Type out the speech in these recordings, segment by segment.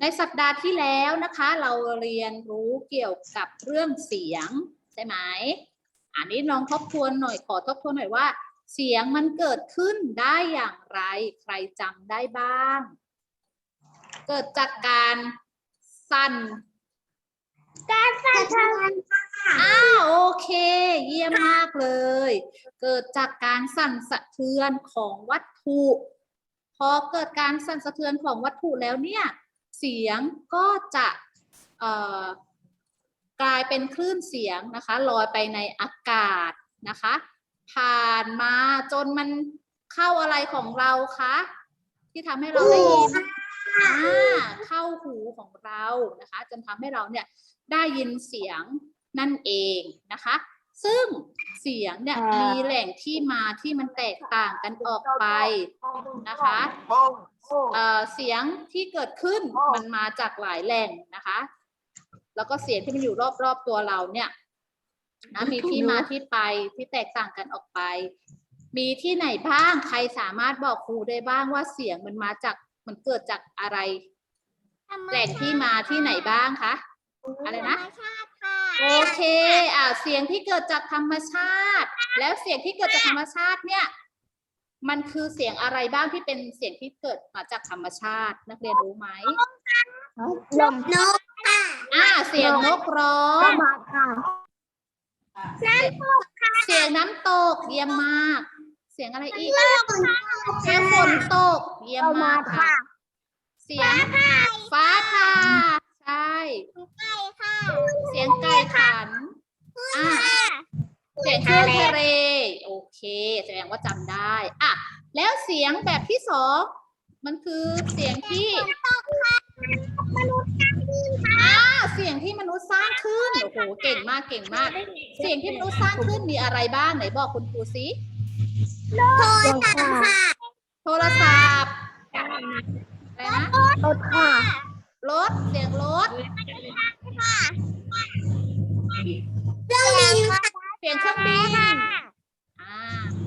ในสัปดาห์ที่แล้วนะคะ เราเรียนรู้เกี่ยวกับเรื่องเสียงใช่ไหมอันนี้ลองทบทวนหน่อยขอทบทวนหน่อยว่า เสียงมันเกิดขึ้นได้อย่างไร ใครจำได้บ้าง เกิดจากการสั่นการสั่นสะเทือนอ้าวโอเค เยี่ยมมากเลย เกิดจากการสั่นสะเทือนของวัตถุ พอเกิดการสั่นสะเทือนของวัตถุแล้วเนี่ย เสียงก็จะกลายเป็นคลื่นเสียงนะคะลอยไปในอากาศนะคะ ผ่านมาจนมันเข้าอะไรของเราคะที่ทำให้เราได้ยินเข้าหูของเรานะคะ จนทำให้เราเนี่ยได้ยินเสียงนั่นเองนะคะ ซึ่งเสียงเนี่ยมีแหล่งที่มาที่มันแตกต่างกันออกไปนะคะเอ่อเสียงที่เกิดขึ้นอ๋อมันมาจากหลายแหล่งนะคะ แล้วก็เสียงที่มันอยู่รอบๆตัวเราเนี่ยนะมีที่มาที่ไปที่แตกต่างกันออกไป มีที่ไหนบ้างใครสามารถบอกครูได้บ้างว่าเสียงมันมาจากมันเกิดจากอะไร แหล่งที่มาที่ไหนบ้างคะอะไรนะธรรมชาติค่ะ โอเคอ่าเสียงที่เกิดจากธรรมชาติ แล้วเสียงที่เกิดจากธรรมชาติเนี่ย มันคือเสียงอะไรบ้างที่เป็นเสียงที่เกิดมาจากธรรมชาติ นักเรียนรู้ไหมลมนกค่ะอ่าเสียงนกร้องบาดค่ะน้ำตกค่ะเสียงน้ำตกเยี่ยมมาก เสียงอะไรอีกลมเสียงฝนตกเยี่ยมมากค่ะค่ะเสียงฟ้าผ่า ใช่ไก่ค่ะ เสียงไก่ขันอ่าเสียงคลื่นทะเล โอเค แสดงว่าจำได้อะแล้วเสียงแบบที่สองมันคือเสียงที่มนุษย์กันดินค่ะอ่าเสียงที่มนุษย์สร้างขึ้น โอ้โห เก่งมาก เก่งมาก เสียงที่มนุษย์สร้างขึ้นมีอะไรบ้างไหนบอกคุณครูสิโทรศัพท์ค่ะ โทรศัพท์อะไรนะรถค่ะ รถเสียงรถเครื่องบินค่ะเสียงเครื่องบินอ่า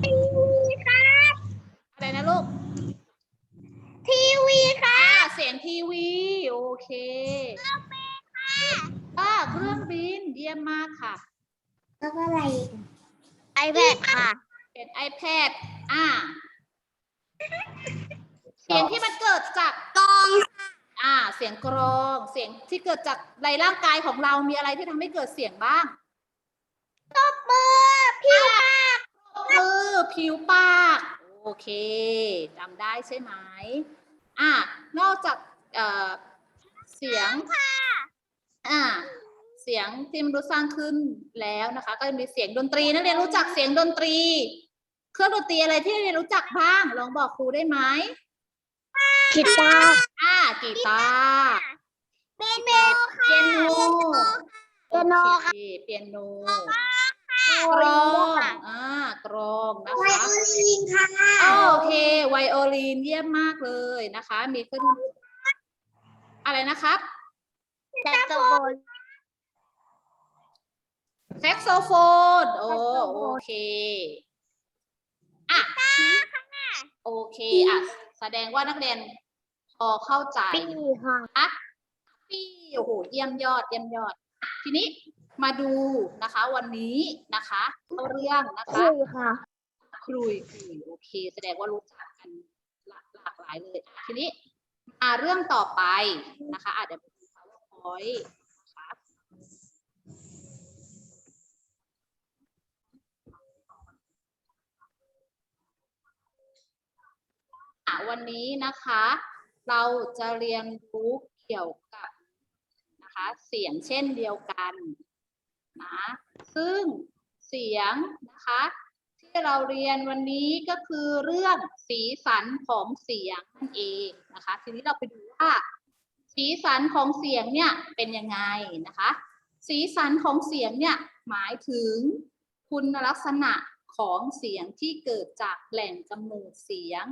ทีวีค่ะอะไรนะลูกทีวีค่ะอ่าเสียงทีวีโอเคอ่าเครื่องบินเยี่ยมมากค่ะ แล้วก็อะไรไอแพดค่ะ เป็น iPad อ่าเสียงที่มันเกิดจากกอง อ่า เสียงกรอง เสียงที่เกิดจากในร่างกายของเรามีอะไรที่ทำให้เกิดเสียงบ้างตบมือผิวปากมือผิวปาก โอเคจำได้ใช่ไหมอ่านอกจากเอ่อเสียงอ่าเสียงที่มนุษย์สร้างขึ้นแล้วนะคะ ก็จะมีเสียงดนตรีนักเรียนรู้จักเสียงดนตรี เครื่องดนตรีอะไรที่นักเรียนรู้จักบ้าง ลองบอกครูได้ไหม กีตาร์อ่ากีตาร์เปียโนเปียโนเปียโนโอค่ะเคเปียโนกรองอ่ากรองนะไวคะโอลินค่ะโอเคไวโอลินเยี่ยมมากเลยนะคะ มีขึ้น อะไรนะครับแซกโซโฟนแซกโซโฟนโอโอเคอะโอเคอะแสดงว่านักเรียนพ อเข้าใจปีค่ะอะปี้โอ้โหเยี่ยมยอดเยี่ยมยอด ทีนี้มาดูนะคะ วันนี้นะคะเข้าเรื่องนะคะ คุยค่ะครุยครุยโอเค แสดงว่ารู้จักกันหลากหลากหลายเลยอะทีนี้มาเรื่องต่อไปนะคะอาจจะเดี๋ยวไปดู PowerPoint นะคะอะวันนี้นะคะ เราจะเรียนรู้เกี่ยวกับนะคะเสียงเช่นเดียวกันนะซึ่งเสียงนะคะที่เราเรียนวันนี้ก็คือเรื่องสีสันของเสียงนั่นเองนะคะทีนี้เราไปดูว่า สีสันของเสียงเนี่ยเป็นยังไงนะคะ สีสันของเสียงเนี่ยหมายถึงคุณลักษณะของเสียงที่เกิดจากแหล่งกำเนิดเสียง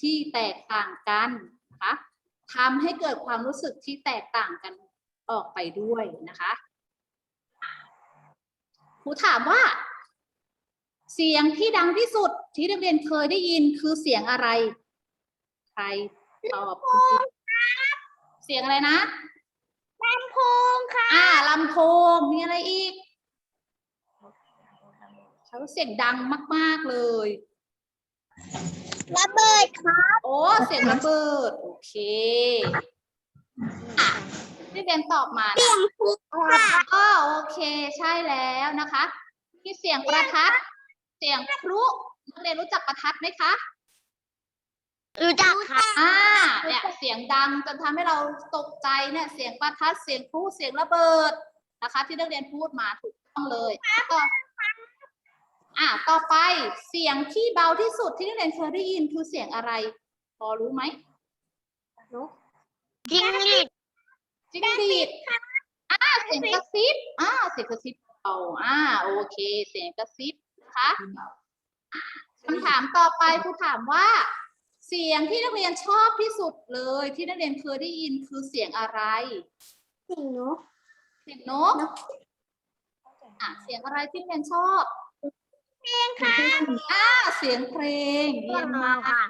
ที่แตกต่างกัน นะคะทำให้เกิดความรู้สึกที่แตกต่างกันออกไปด้วยนะคะครูถามว่า เสียงที่ดังที่สุดที่นักเรียนเคยได้ยินคือเสียงอะไร ใครตอบคุณครูเสียงอะไรนะลำโพงค่ะอ่าลำโพงมีอะไรอีกใช้เสียงดังมาก ๆ เลย ระเบิดค่ะโอ้เสียงระเบิด โอเคอะที่เรียนตอบมาเสีนะยงพุกค่ะอ๋อโอเคใช่แล้วนะคะที่เสียงประทัด เสียงพลุนักเรียนรู้จักประทัดไหมคะรู้จักค่ะอ่าเนี่ยเสียงดังจนทำให้เราตกใจเนี่ยเสียงประทัดเสียงพลุเสียงระเบิดนะคะ ที่นักเรียนพูดมาถูกต้องเลยแล้วก็ อ่าต่อไปเสียงที่เบาที่สุดที่นักเรียนเคยได้ยินคือเสียงอะไร พอรู้ไหมจิงหรีดจิ้งหรีดอ่าเสียงกระซิบอ่าเสียงกระซิบเบาอ่าโอเค เสียงกระซิบนะคะคำถามต่อไปครูถามว่า เสียงที่นักเรียนชอบที่สุดเลย ที่นักเรียนเคยได้ยินคือเสียงอะไร เสียงนก เสียงนกอะเสียงอะไรที่นักเรียนชอบ เพลงค่ะอ่าเสียงเพลงเยี่ยมมากค่ะ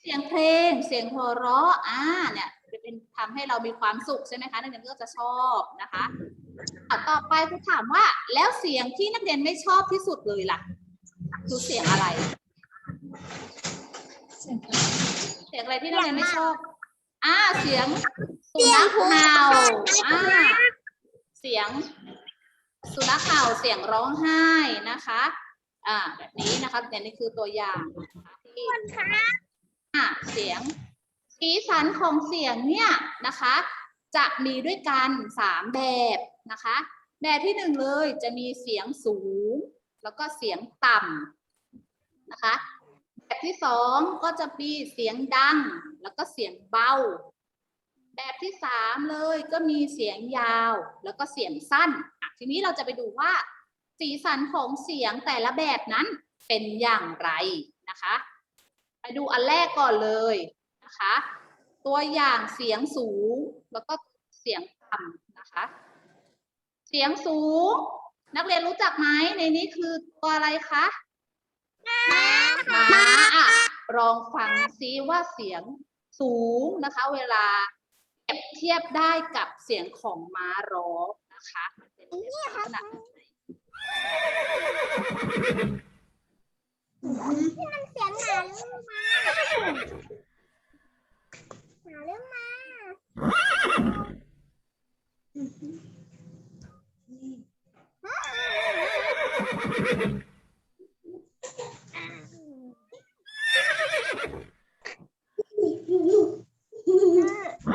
เสียงเพลง เสียงหัวเราะอ่าเนี่ยจะเป็นทำให้เรามีความสุขใช่ไหมคะนักเรียนก็จะชอบนะคะอะต่อไปครูถามว่าแล้วเสียงที่นักเรียนไม่ชอบที่สุดเลยล่ะคือเสียงอะไร เสียงอะไรที่นักเรียนไม่ชอบอ่าเสียงสุนัขเห่าอ่าเสียงสุนัขเห่าเสียงร้องไห้นะคะ อ่าแบบนี้นะคะเนี่ยนี่คือตัวอย่างนะคะที่ค่ะอะเสียงสีสันของเสียงเนี่ยนะคะ จะมีด้วยกันสามแบบนะคะ แบบที่หนึ่งเลยจะมีเสียงสูง แล้วก็เสียงต่ำนะคะ แบบที่สองก็จะมีเสียงดัง แล้วก็เสียงเบาแบบที่สามเลยก็มีเสียงยาวแล้วก็เสียงสั้นทีนี้เราจะไปดูว่า สีสันของเสียงแต่ละแบบนั้นเป็นอย่างไรนะคะ ไปดูอันแรกก่อนเลยนะคะ ตัวอย่างเสียงสูงแล้วก็เสียงต่ำนะคะ เสียงสูง นักเรียนรู้จักไหมในนี้คือตัวอะไรคะม้าอะลองฟังซิว่าเสียงสูงนะคะ เวลาเปรียบเทียบได้กับเสียงของม้าร้องนะคะมันเป็นลักษณะ ไหนมันเสียงหมาหรือมาหมาหรือมาอ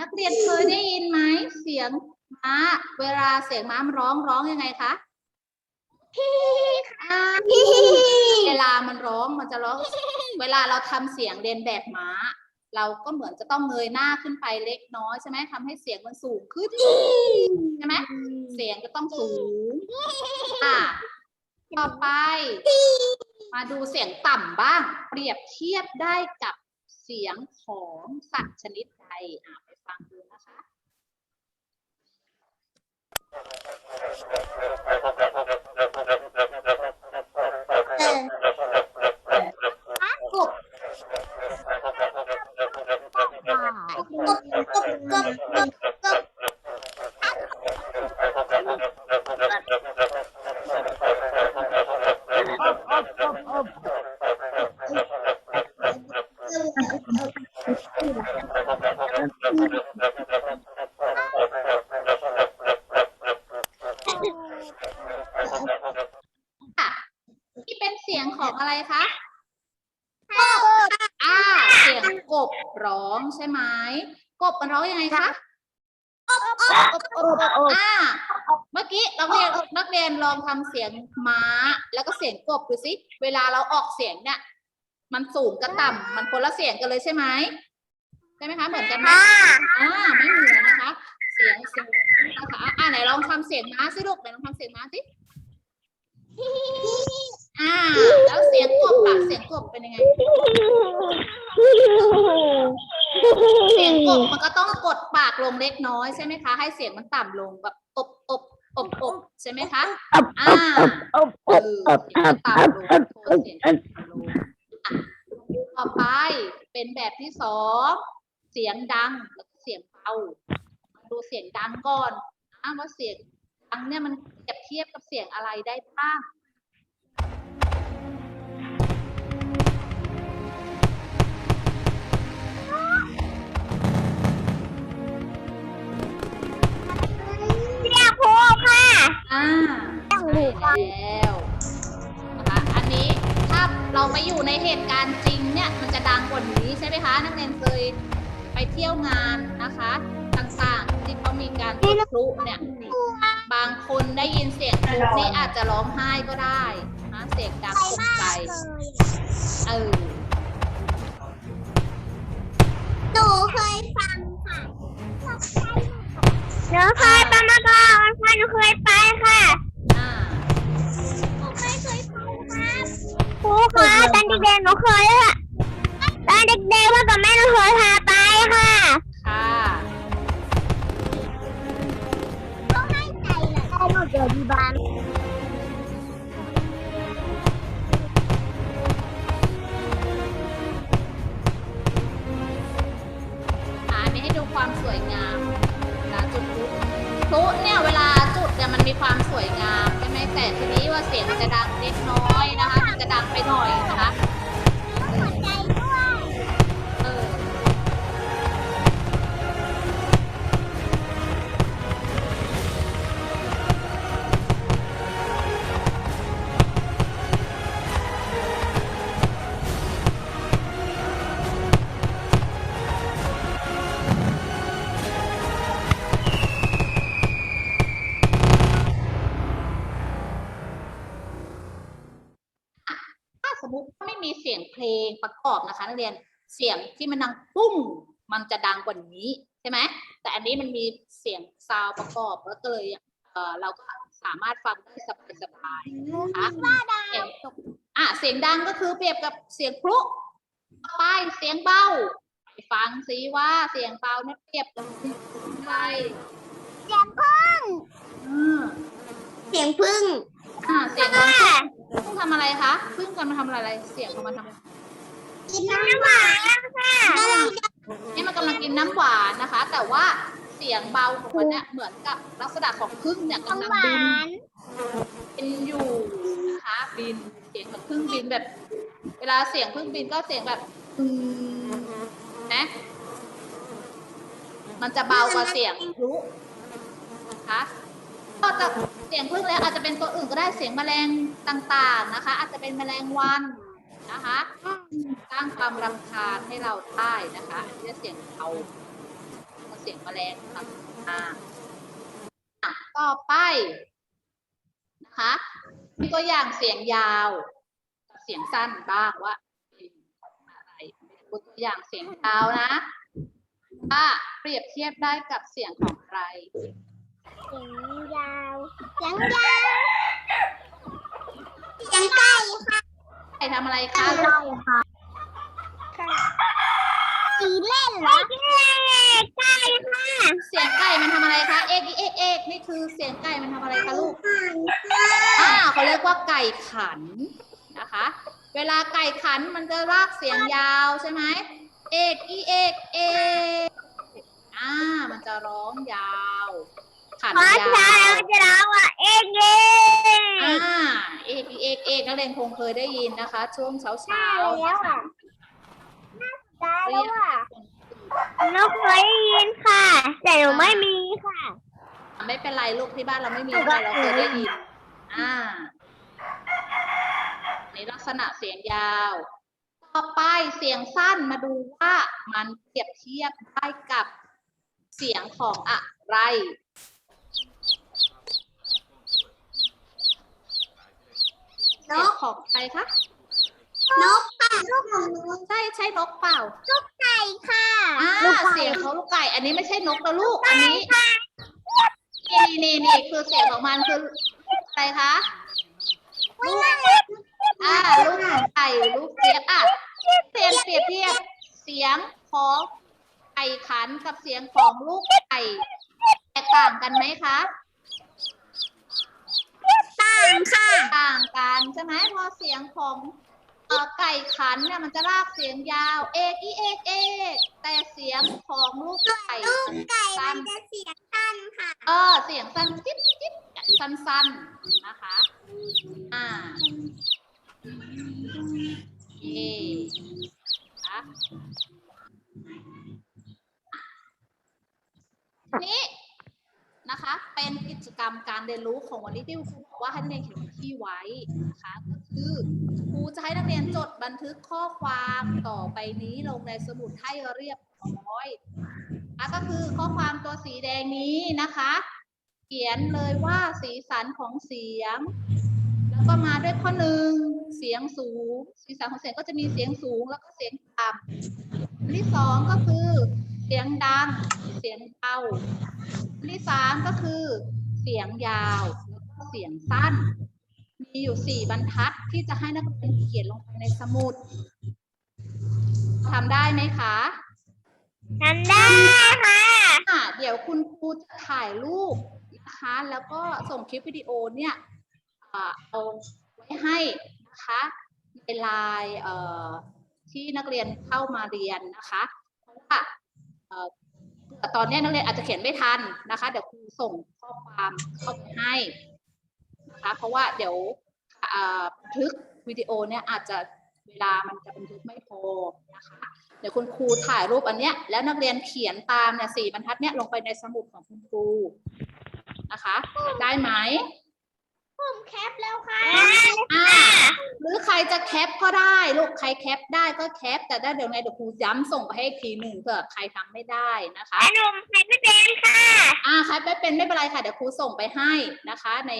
นักเรียนเคยได้ยินไหมเสียงม้า เวลาเสียงม้ามันร้องร้องยังไงคะอ่าเวลามันร้องมันจะร้อง เวลาเราทำเสียงเรียนแบบม้า เราก็เหมือนจะต้องเงยหน้าขึ้นไปเล็กน้อยใช่ไหมทำให้เสียงมันสูงขึ้นใช่ไหมเสียงจะต้องสูงอะต่อไป มาดูเสียงต่ำบ้าง เปรียบเทียบได้กับ เสียงของสัตว์ชนิดใดไปฟังดูนะคะ กบ ค่ะที่เป็นเสียงของอะไรคะอ่า เสียงกบร้องใช่ไหม กบมันร้องยังไงคะอ่าเมื่อกี้นักเรียนนักเรียนลองทำเสียงม้า แล้วก็เสียงกบดูสิเวลาเราออกเสียงเนี่ยมันสูงกับต่ำมันคนละเสียงกันเลยใช่ไหมใช่ไหมคะเหมือนกันไหมอ่าไม่เหมือนนะคะ เสียงสูงนะคะอ่าไหนลองทำเสียงม้าสิลูกไหนลองทำเสียงม้าสิอ่า แล้วเสียงกบล่ะเสียงกบเป็นยังไง เสียงกบมันก็ต้องกดปากลงเล็กน้อยใช่ไหมคะ ให้เสียงมันต่ำลงแบบอบอบอบอบใช่ไหมคะอ่าอบอบอบเอออบเสียงอบต่ำลงโทนเสียงต่ำลงอะต่อไปเป็นแบบที่สองเสียงดังแล้วก็เสียงเบามาดูเสียงดังก่อนนะว่าเสียงดังเนี่ยมันเปรียบเทียบกับเสียงอะไรได้บ้าง อ่าดังใช่หูฟังแล้วนะคะอันนี้ถ้าเราไปอยู่ในเหตุการณ์จริงเนี่ย มันจะดังกว่านี้ใช่ไหมคะ นักเรียนเคยไปเที่ยวงานนะคะ ต่างๆ ที่เขามีการจุดพลุเนี่ย บางคนได้ยินเสียงพลุนี่อาจจะร้องไห้ก็ได้นะเสียงดังตกใจเออหนูเคยฟังค่ะหนูเคยไปมาก่อน ค่ะหนูเคยไปค่ะอ่าหนูไม่เคยไปครับครูคะตอนเด็กๆหนูเคยอะตอนเด็กๆว่ากับแม่หนูเคยพาไปค่ะค่ะต้องให้ใจเลยได้หนูเจอที่บ้าน สียงจะดังเล็กน้อยนะคะ จะดังไปหน่อยนะคะ อบนะคะ นักเรียนเสียงที่มันดังปุ้งมันจะดังกว่านี้ใช่ไหมแต่อันนี้มันมีเสียงซาวด์ประกอบแล้วก็เลยเออเราก็สามารถฟังได้สบายๆนะคะเสียงอะเสียงดังก็คือเปรียบกับเสียงพลุต่อไปเสียงเบาไปฟังซิว่าเสียงเบาเนี่ยเปรียบกับเสียงอะไรเสียงพึ่งอืมเสียงพึ่งอ่าเสียงของค่ะพึ่งทำอะไรคะพึ่งกันมาทำอะไร เสียงของมันทำอะไร กินน้ำหวานค่ะนี่มันกำลังกินน้ำหวานนะคะ แต่ว่าเสียงเบาของมันเนี่ยเหมือนกับลักษณะของพึ่งเนี่ยกำลังบินบินอยู่นะคะบินเสียงของพึ่งบินแบบ เวลาเสียงพึ่งบินก็เสียงแบบอืมนะมันจะเบากว่าเสียงพลุนะคะนอกจากเสียงพึ่งแล้วอาจจะเป็นตัวอื่นก็ได้เสียงแมลงต่างๆนะคะ อาจจะเป็นแมลงวัน นะคะสร้างความรำคาญให้เราได้นะคะอันนี้เสียงเบาเสียงแมลงต่างๆต่อไปนะคะมีตัวอย่างเสียงยาว เสียงสั้นบ้างว่าเป็นอะไรตัวอย่างเสียงยาวนะว่าเปรียบเทียบได้กับเสียงของใคร เสียงยาว เสียงยาวเสียงไก่ค่ะ ใครทำอะไรคะไก่ค่ะสีเล่นเหรอไก่ค่ะเสียงไก่มันทำอะไรคะ เอกเอกเอกนี่คือเสียงไก่มันทำอะไรคะลูกอ่าเขาเรียกว่าไก่ขันนะคะ เวลาไก่ขันมันจะรากเสียงยาวใช่ไหมเอกอีเอกเอกอ่ามันจะร้องยาวขันพอยาชายวจะร้องว่าเอ็กเย่อ่า เอกอีเอกเอกนักเรียนคงเคยได้ยินนะคะ ช่วงเช้าเช้าแล้วอะได้แล้วอะหนูเคยได้ยินค่ะ แต่หนูไม่มีค่ะ ไม่เป็นไรลูกที่บ้านเราไม่มีแต่เราเคยได้ยิน อ่านี่ลักษณะเสียงยาว ต่อไปเสียงสั้นมาดูว่ามันเปรียบเทียบได้กับเสียงของอะไร เสียงของใครคะนกค่ะนกของหนูใช่ใช่นกเปล่าไก่ค่ะอ่าลูกไก่เสียงของลูกไก่ อันนี้ไม่ใช่นกนะลูก อันนี้นี่นี่นี่คือเสียงของมันคืออะไรคะไม่น่ารักอ่าลูกไก่ลูกเจี๊ยบอะเสียงเปรียบเทียบเสียงของไก่ขันกับเสียงของลูกไก่แตกต่างกันไหมคะ ช่ไหมพอเสียงของเอ่อไก่ขันเนี่ยมันจะลากเสียงยาวเอกอีเอกเอกแต่เสียงของลูกไก่ลูกไก่มันจะเสียงสั้นค่ะ เออเสียงสั้นจิ๊บจิ๊บสั้นๆนะคะ อ่าโอเคนะคะนี่ นะคะ เป็นกิจกรรมการเรียนรู้ของวันนี้ที่ครูบอกว่าให้นักเรียนเขียนที่ไว้นะคะก็คือครูจะให้นักเรียนจดบันทึกข้อความต่อไปนี้ลงในสมุดให้เรียบร้อยอะก็คือข้อความตัวสีแดงนี้นะคะ เขียนเลยว่าสีสันของเสียง แล้วก็มาด้วยข้อหนึ่งเสียงสูง สีสันของเสียงก็จะมีเสียงสูงแล้วก็เสียงต่ำที่สองก็คือ เสียงดัง เสียงเบาอันที่สามก็คือ เสียงยาวแล้วก็เสียงสั้น มีอยู่สี่บรรทัดที่จะให้นักเรียนเขียนลงไปในสมุดทำได้ไหมคะทำได้ค่ะอะเดี๋ยวคุณครูจะถ่ายรูปนะคะ แล้วก็ส่งคลิปวิดีโอเนี่ยอ่าเอาไว้ให้นะคะในไลน์เอ่อที่นักเรียนเข้ามาเรียนนะคะ เพราะว่าเอ่อ ตอนนี้นักเรียนอาจจะเขียนไม่ทันนะคะ เดี๋ยวครูส่งข้อความเข้าไปให้นะคะเพราะว่าเดี๋ยวบันทึกวิดีโอเนี่ยอาจจะเวลามันจะบันทึกไม่พอนะคะเดี๋ยวคุณครูถ่ายรูปอันเนี้ยแล้วนักเรียนเขียนตามเนี่ยสี่บรรทัดเนี่ยลงไปในสมุดของคุณครูนะคะ ได้ไหม ผมแคปแล้วค่ะอ่าหรือใครจะแคปก็ได้ลูกใครแคปได้ก็แคป แต่ได้เดี๋ยวไงเดี๋ยวครูย้ำส่งไปให้อีกทีหนึ่งเผื่อใครทำไม่ได้นะคะ ขนมไข่ไม่เป็นค่ะอ่าใครไม่เป็นไม่เป็นไรค่ะเดี๋ยวครูส่งไปให้นะคะ ใน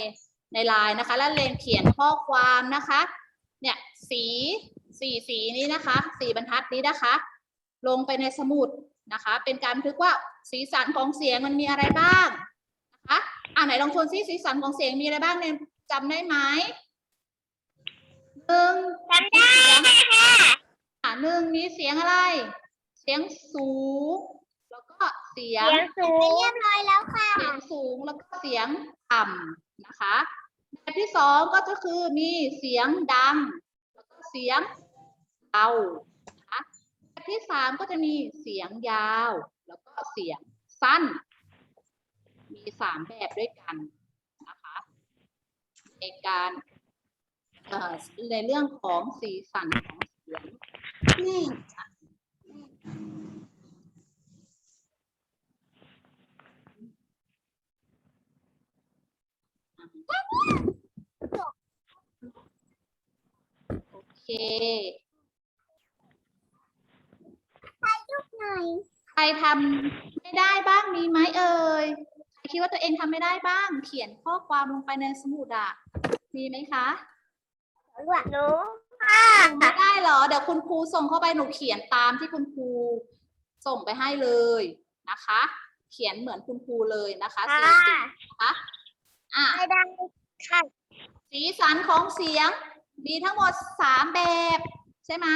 ในไลน์นะคะ แล้วเรียนเขียนข้อความนะคะ เนี่ยสีสีสีนี้นะคะสีบรรทัดนี้นะคะ ลงไปในสมุดนะคะ เป็นการบันทึกว่าสีสันของเสียงมันมีอะไรบ้างนะคะอ่าไหนลองทวนซิสีสันของเสียงมีอะไรบ้างเนี่ย จำได้ไหมหนึ่งทำได้ค่ะอ่าหนึ่งมีเสียงอะไร เสียงสูง แล้วก็เสียงเสียงสูงเรียบร้อยแล้วค่ะเสียงสูงแล้วก็เสียงต่ำนะคะแบบที่สองก็จะคือมีเสียงดัง แล้วก็เสียงเบานะคะแบบที่สามก็จะมีเสียงยาว แล้วก็เสียงสั้น มีสามแบบด้วยกันนะคะ ในการเอ่อในเรื่องของสีสันของเสียงนี่ค่ะโอเคหน่อยใครทำไม่ได้บ้างมีไหมเอ่ย ครคิดว่าตัวเองทำไม่ได้บ้าง เขียนข้อความลงไปในสมุดอะมีไหมคะหนูค่ะไม่ได้เหรอ เดี๋ยวคุณครูส่งเข้าไปหนูเขียนตามที่คุณครูส่งไปให้เลยนะคะ เขียนเหมือนคุณครูเลยนะคะสีสีนะคะอะไม่ได้ค่ะสีสันของเสียง มีทั้งหมดสามแบบ ใช่ไหม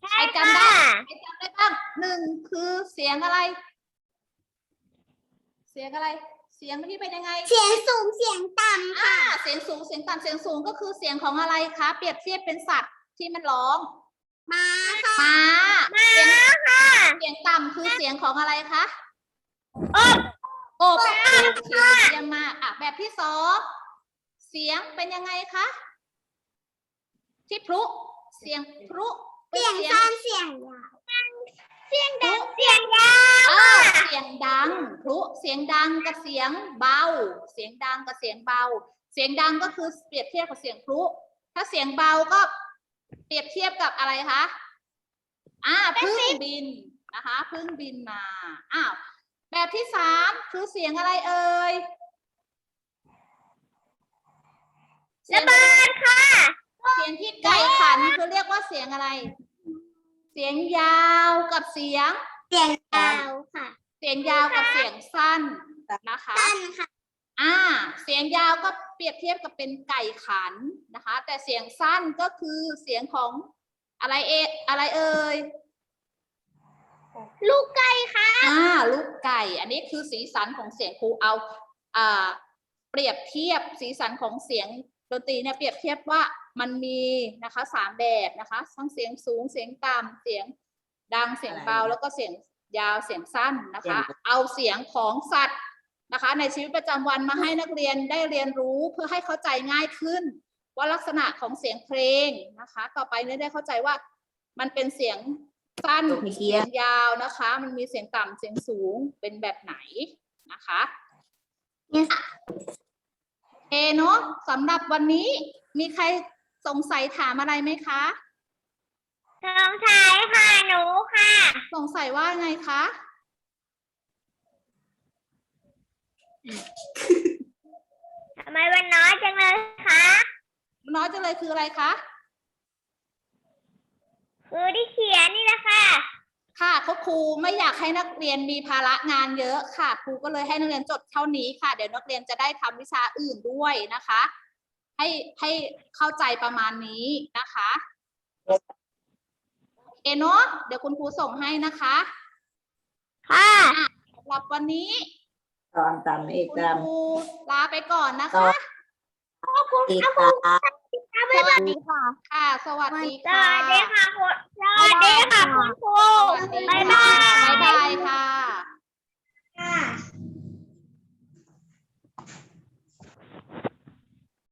ใครจำได้ใครจำได้บ้างหนึ่งคือเสียงอะไร เสียงอะไร เสียงที่เป็นยังไง เสียงสูงเสียงต่ำอ่าค่ะเสียงสูง เสียงต่ำ เสียงสูงก็คือเสียงของอะไรคะ เปรียบเทียบเป็นสัตว์ที่มันร้องมาค่ะม้ามาเสียงค่ะเสียงต่ำคือเสียงของอะไรคะ อบ โอบโอเคเยี่ยมมากอะแบบที่สองเสียงเป็นยังไงคะ ที่พลุ เสียงพลุเสียงสั้นเสียงยาว เสียงดังเสียงยาวเออเสียงดังพลุเสียงดังกับเสียงเบา เสียงดังกับเสียงเบา เสียงดังก็คือเปรียบเทียบกับเสียงพลุถ้าเสียงเบาก็เปรียบเทียบกับอะไรคะอ่าพึ่งบินนะคะพึ่งบินมาอ้าวแบบที่สามคือเสียงอะไรเอ่ยเสียระงเบิดค่ะ เสียงที่ไก่ขันคือเรียกว่าเสียงอะไร เสียงยาวกับเสียง เสียงยาวค่ะ เสียงยาวกับเสียงสั้นนะคะ สั้นค่ะ อ่า เสียงยาวก็เปรียบเทียบกับเป็นไก่ขันนะคะ แต่เสียงสั้นก็คือเสียงของอะไรเออะไรเอ่ยลูกไก่ค่ะ อ่า ลูกไก่ อันนี้คือสีสันของเสียงครูเอาอ่าเปรียบเทียบสีสันของเสียงดนตรีเนี่ยเปรียบเทียบว่า มันมีนะคะสามแบบนะคะทั้งเสียงสูงเสียงต่ำเสียงดังเสียงเบาแล้วก็เสียงยาวเสียงสั้นนะคะ เอาเสียงของสัตว์นะคะ ในชีวิตประจำวันมาให้นักเรียนได้เรียนรู้เพื่อให้เข้าใจง่ายขึ้น ว่าลักษณะของเสียงเพลงนะคะ ต่อไปเนี่ยได้เข้าใจว่ามันเป็นเสียงสั้นยกให้เคลีเสียยร์งยาวนะคะ มันมีเสียงต่ำเสียงสูงเป็นแบบไหนนะคะเนี่ยเอเนาะสำหรับวันนี้มีใคร สงสัยถามอะไรไหมคะสงสัยค่ะหนูค่ะ สงสัยว่าไงคะ ทำไมวันน้อยจังเลยคะ น้อยจังเลยคืออะไรคะ คือที่เขียนนี่แหละค่ะ ค่ะเขาครูไม่อยากให้นักเรียนมีภาระงานเยอะค่ะ ครูก็เลยให้นักเรียนจดเท่านี้ค่ะ เดี๋ยวนักเรียนจะได้ทำวิชาอื่นด้วยนะคะ ให้ให้เข้าใจประมาณนี้นะคะเอโนาะเดี๋ยวคุณครูส่งให้นะคะ ค่ะสำหรับวันนี้ตามตามเอกตามลาไปก่อนนะคะขอบคุณค่ะสวัสดีค่ะ ค่ะ สวัสดีค่ะสวัสดีค่ะคุณสวัสดีค่ะคุณครูบ๊ายบายบ๊ายบายค่ะ